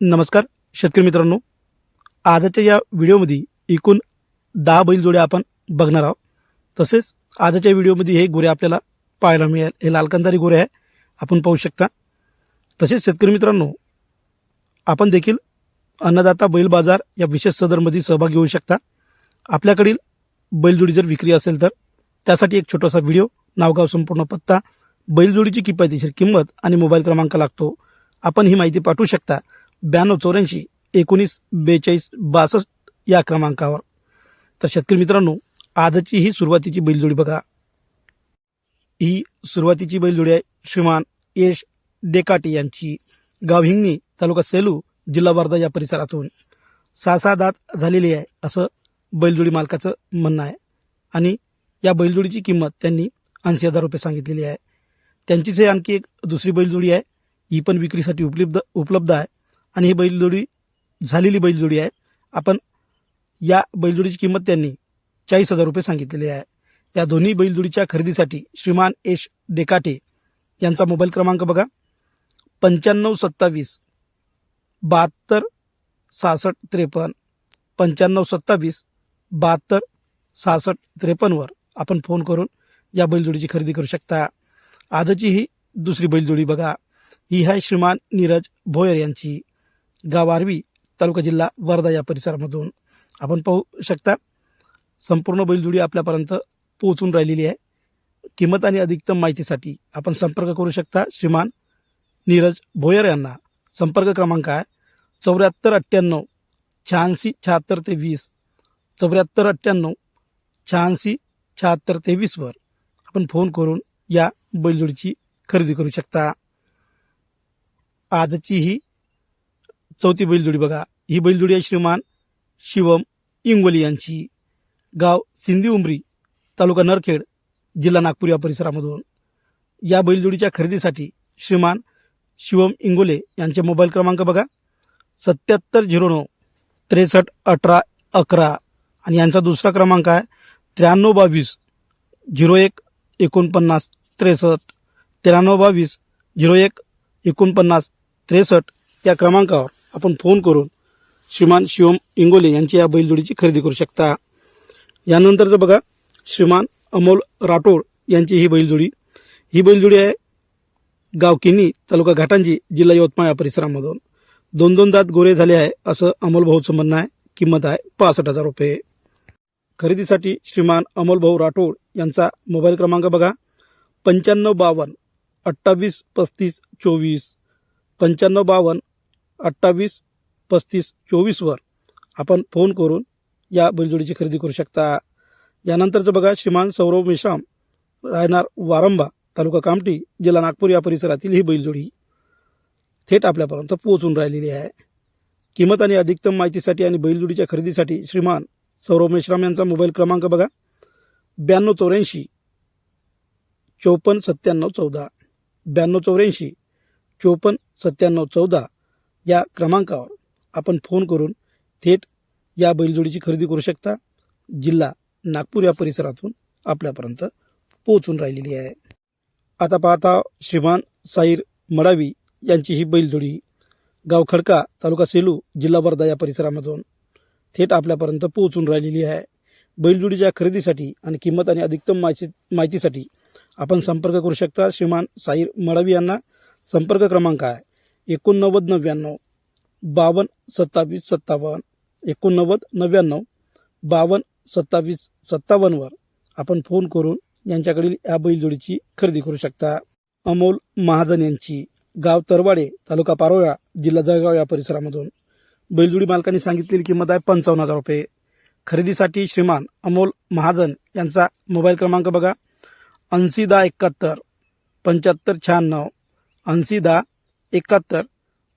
नमस्कार शेतकरी मित्रांनो. आजच्या या व्हिडिओमध्ये एकूण दहा बैलजोड्या आपण बघणार आहोत. तसेच आजच्या व्हिडिओमध्ये हे गोरे आपल्याला पाहायला मिळेल. हे लालकंदारी गोरे आहे. आपण पाहू शकता. तसेच शेतकरी मित्रांनो आपण देखील अन्नदाता बैल बाजार या विशेष सदरमध्ये सहभागी होऊ शकता. आपल्याकडील बैलजोडी जर विक्री असेल तर त्यासाठी एक छोटासा व्हिडिओ नावगाव संपूर्ण पत्ता बैलजोडीची किफायतशीर किंमत आणि मोबाईल क्रमांक लागतो. आपण ही माहिती पाठवू शकता. ब्याण्णव चौऱ्याऐंशी एकोणीस बेचाळीस बासष्ट या क्रमांकावर. तर शेतकरी मित्रांनो आजची ही सुरुवातीची बैलजोडी बघा. ही सुरुवातीची बैलजोडी आहे श्रीमान यश डेकाटे यांची. गाव हिंगणी तालुका सेलू जिल्हा वर्धा या परिसरातून. सहा सहा दात झालेली आहे असं बैलजोडी मालकाचं म्हणणं आहे. आणि या बैलजोडीची किंमत त्यांनी ऐंशी हजार रुपये सांगितलेली आहे. त्यांचीच हे आणखी एक दुसरी बैलजोडी आहे. ही पण विक्रीसाठी उपलब्ध उपलब्ध आहे. आणि ही बैलजोडी झालेली बैलजोडी आहे. आपण या बैलजोडीची किंमत त्यांनी चाळीस हजार रुपये सांगितलेली आहे. या दोन्ही बैलजोडीच्या खरेदीसाठी श्रीमान यश डेकाटे यांचा मोबाईल क्रमांक बघा. पंच्याण्णव सत्तावीस बहात्तर सहासष्ट त्रेपन्न. पंच्याण्णव सत्तावीस बहात्तर सहासष्ट त्रेपन्नवर आपण फोन करून या बैलजोडीची खरेदी करू शकता. आजची ही दुसरी बैलजोडी बघा. ही आहे श्रीमान नीरज भोयर यांची. गाव आरवी तालुका जिल्हा वर्धा या परिसरामधून. आपण पाहू शकता संपूर्ण बैलजोडी आपल्यापर्यंत पोहोचून राहिलेली आहे. किंमत आणि अधिकतम माहितीसाठी आपण संपर्क करू शकता. श्रीमान नीरज भोयर यांना संपर्क क्रमांक आहे चौऱ्याहत्तर अठ्ठ्याण्णव शहाऐंशी शहात्तर ते वीस चौऱ्याहत्तर अठ्ठ्याण्णव शहाऐंशी शहात्तर ते वीसवर आपण फोन करून या बैलजोडीची खरेदी करू शकता. आजची ही चौथी बैलजोडी बघा. ही बैलजोडी आहे श्रीमान शिवम इंगोली यांची. गाव सिंधी उमरी तालुका नरखेड जिल्हा नागपूर या परिसरामधून. या बैलजोडीच्या खरेदीसाठी श्रीमान शिवम इंगोले यांचे मोबाईल क्रमांक बघा. सत्याहत्तर झिरो नऊ त्रेसष्ट अठरा अकरा. आणि यांचा दुसरा क्रमांक आहे त्र्याण्णव बावीस झिरो एक एकोणपन्नास त्रेसष्ट. त्र्याण्णव बावीस झिरो एक एकोणपन्नास त्रेसष्ट या क्रमांकावर. आपण फोन करून श्रीमान शिवम इंगोले यांची या बैलजोडीची खरेदी करू शकता. यानंतरचं बघा श्रीमान अमोल राठोड यांची ही बैलजोडी ही बैलजोडी आहे गाव किन्नी तालुका घाटांजी जिल्हा यवतमाळ या परिसरामधून. दोन दोन दात गोरे झाले आहे असं अमोल भाऊचं म्हणणं आहे. किंमत आहे पासष्ट हजार रुपये. खरेदीसाठी श्रीमान अमोल भाऊ राठोड यांचा मोबाईल क्रमांक बघा. पंच्याण्णव बावन्न अठ्ठावीस पस्तीस चोवीस. पंच्याण्णव बावन्न अठ्ठावीस पस्तीस चोवीसवर आपण फोन करून या बैलजोडीची खरेदी करू शकता. यानंतरचं बघा श्रीमान सौरभ मेश्राम राहणार वारंबा तालुका कामठी जिल्हा नागपूर या परिसरातील ही बैलजोडी थेट आपल्यापर्यंत पोहोचून राहिलेली आहे. किंमत आणि अधिकतम माहितीसाठी आणि बैलजोडीच्या खरेदीसाठी श्रीमान सौरभ मेश्राम यांचा मोबाईल क्रमांक बघा. ब्याण्णव चौऱ्याऐंशी चौपन्न सत्त्याण्णव चौदा. ब्याण्णव चौऱ्याऐंशी चोपन्न सत्त्याण्णव चौदा. या क्रमांकावर आपण फोन करून थेट या बैलजोडीची खरेदी करू शकता. जिल्हा नागपूर या परिसरातून आपल्यापर्यंत पोहोचून राहिलेली आहे. आता पाहता श्रीमान साईर मडावी यांची ही बैलजोडी गाव खडका तालुका सेलू जिल्हा वर्धा या परिसरामधून थेट आपल्यापर्यंत पोहोचून राहिलेली आहे. बैलजोडीच्या खरेदीसाठी आणि किंमत आणि अधिकतम माहिती माहितीसाठी आपण संपर्क करू शकता. श्रीमान साईर मडावी यांना संपर्क क्रमांक आहे. एकोणनव्वद नव्याण्णव बावन्न सत्तावीस सत्तावन्न एकोणनव्वद नव्याण्णव बावन्न सत्तावीस सत्तावन्नवर आपण फोन करून यांच्याकडील या बैलजोडीची खरेदी करू शकता. अमोल महाजन यांची गाव तरवाडे तालुका पारोळा जिल्हा जळगाव या परिसरामधून. बैलजोडी मालकांनी सांगितलेली किंमत आहे पंचावन्न हजार रुपये. खरेदीसाठी श्रीमान अमोल महाजन यांचा मोबाईल क्रमांक बघा. ऐंशी दहा एकाहत्तर पंच्याहत्तर शहाण्णव ऐंशी दहा एकाहत्तर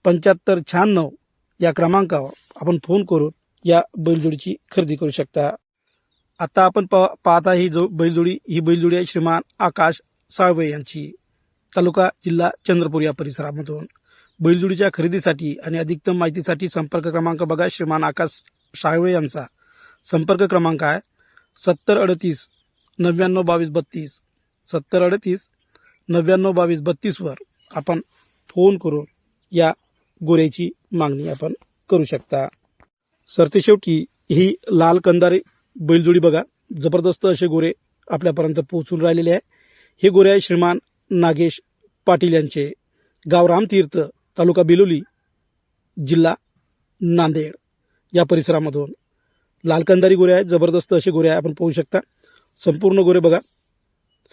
पंच्याहत्तर शहाण्णव या क्रमांकावर आपण फोन करून या बैलजोडीची खरेदी करू शकता. आता आपण प पाहता ही जो बैलजोडी ही बैलजोडी आहे श्रीमान आकाश साळवे यांची. तालुका जिल्हा चंद्रपूर या परिसरामधून. बैलजोडीच्या खरेदीसाठी आणि अधिकतम माहितीसाठी संपर्क क्रमांक बघा श्रीमान आकाश साळवे यांचा. संपर्क क्रमांक आहे सत्तर अडतीस नव्याण्णव बावीस बत्तीस. सत्तर अडतीस नव्याण्णव बावीस बत्तीसवर आपण फोन करून या गोऱ्याची मागणी आपण करू शकता. सरते शेवटी ही लाल कंदारी बैलजोडी बघा. जबरदस्त असे गोरे आपल्यापर्यंत पोहोचून राहिलेले आहे. हे गोरे आहे श्रीमान नागेश पाटील यांचे. गाव रामतीर्थ तालुका बिलोली जिल्हा नांदेड. या परिसरामधून लालकंदारी गोरे आहेत जबरदस्त असे गोरे आहे आपण पाहू शकता. संपूर्ण गोरे बघा.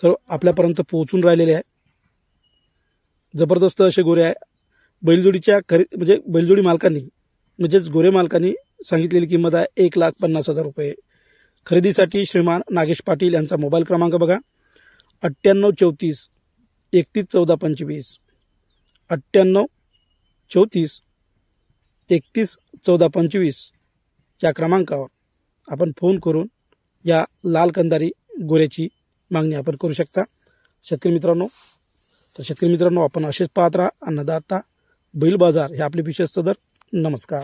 सर्व आपल्यापर्यंत पोहोचून राहिलेले आहे. जबरदस्त असे गोरे आहे. बैलजोडीच्या खरे म्हणजे बैलजोडी मालकांनी म्हणजेच गोरे मालकांनी सांगितलेली किंमत आहे एक लाख पन्नास हजार रुपये. खरेदीसाठी श्रीमान नागेश पाटील यांचा मोबाईल क्रमांक बघा. अठ्ठ्याण्णव चौतीस एकतीस चौदा पंचवीस. अठ्ठ्याण्णव चौतीस एकतीस चौदा पंचवीस या क्रमांकावर आपण फोन करून या लाल कंदारी गोऱ्याची मागणी आपण करू शकता. शेतकरी मित्रांनो तर शेतकरी मित्रांनो आपण असेच पाहत राहा अन्नदाता बैल बाजार. हे आपले विशेष सदर. नमस्कार.